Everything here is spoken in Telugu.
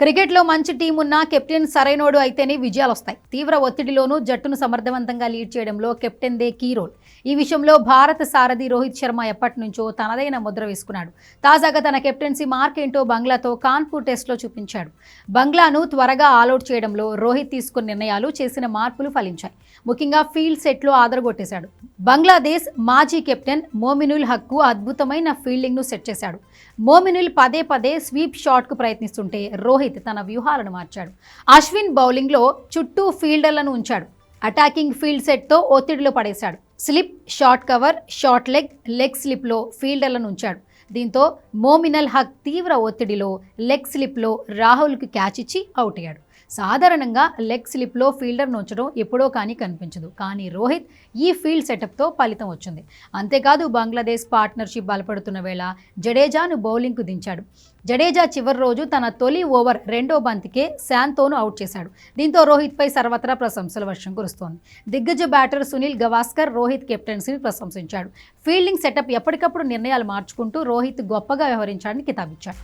క్రికెట్లో మంచి టీం ఉన్నా కెప్టెన్ సరైనోడు అయితేనే విజయాలు వస్తాయి తీవ్ర ఒత్తిడిలోనూ జట్టును సమర్థవంతంగా లీడ్ చేయడంలో కెప్టెన్ దే కీ రోల్. ఈ విషయంలో భారత సారథి రోహిత్ శర్మ ఎప్పటి నుంచో తనదైన ముద్ర వేసుకున్నాడు. తాజాగా తన కెప్టెన్సీ మార్క్ ఏంటో బంగ్లాతో కాన్పూర్ టెస్ట్లో చూపించాడు. బంగ్లాను త్వరగా ఆల్అౌట్ చేయడంలో రోహిత్ తీసుకున్న నిర్ణయాలు చేసిన మార్పులు ఫలించాయి. ముఖ్యంగా ఫీల్డ్ సెట్లో ఆదరగొట్టేశాడు. బంగ్లాదేశ్ మాజీ కెప్టెన్ మోమినుల్ హక్కు అద్భుతమైన ఫీల్డింగ్ను సెట్ చేశాడు. మోమినుల్ పదే పదే స్వీప్ షాట్కు ప్రయత్నిస్తుంటే రోహిత్ తన వ్యూహాలను మార్చాడు. అశ్విన్ బౌలింగ్లో చుట్టూ ఫీల్డర్లను ఉంచాడు. అటాకింగ్ ఫీల్డ్ సెట్తో ఒత్తిడిలో పడేశాడు. Slip short cover short leg leg స్లిప్లో ఫీల్డర్లను ఉంచాడు. దీంతో మోమినల్ హక్ తీవ్ర ఒత్తిడిలో లెగ్ స్లిప్లో రాహుల్కి క్యాచ్ ఇచ్చి అవుట్ అయ్యాడు. సాధారణంగా లెగ్ స్లిప్లో ఫీల్డర్ ఉంచడం ఎప్పుడో కానీ కనిపించదు. కానీ రోహిత్ ఈ ఫీల్డ్ సెటప్తో ఫలితం వచ్చింది. అంతేకాదు బంగ్లాదేశ్ పార్ట్నర్షిప్ బలపడుతున్న వేళ జడేజాను బౌలింగ్కు దించాడు. జడేజా చివరి రోజు తన తొలి ఓవర్ రెండో బంతికే శాంతోను అవుట్ చేశాడు. దీంతో రోహిత్పై సర్వత్రా ప్రశంసల వర్షం కురుస్తోంది. దిగ్గజ బ్యాటర్ సునీల్ గవాస్కర్ రోహిత్ కెప్టెన్సీని ప్రశంసించాడు. ఫీల్డింగ్ సెటప్ ఎప్పటికప్పుడు నిర్ణయాలు మార్చుకుంటూ రోహిత్ గొప్పగా వ్యవహరించాడని కితాబిచ్చాడు.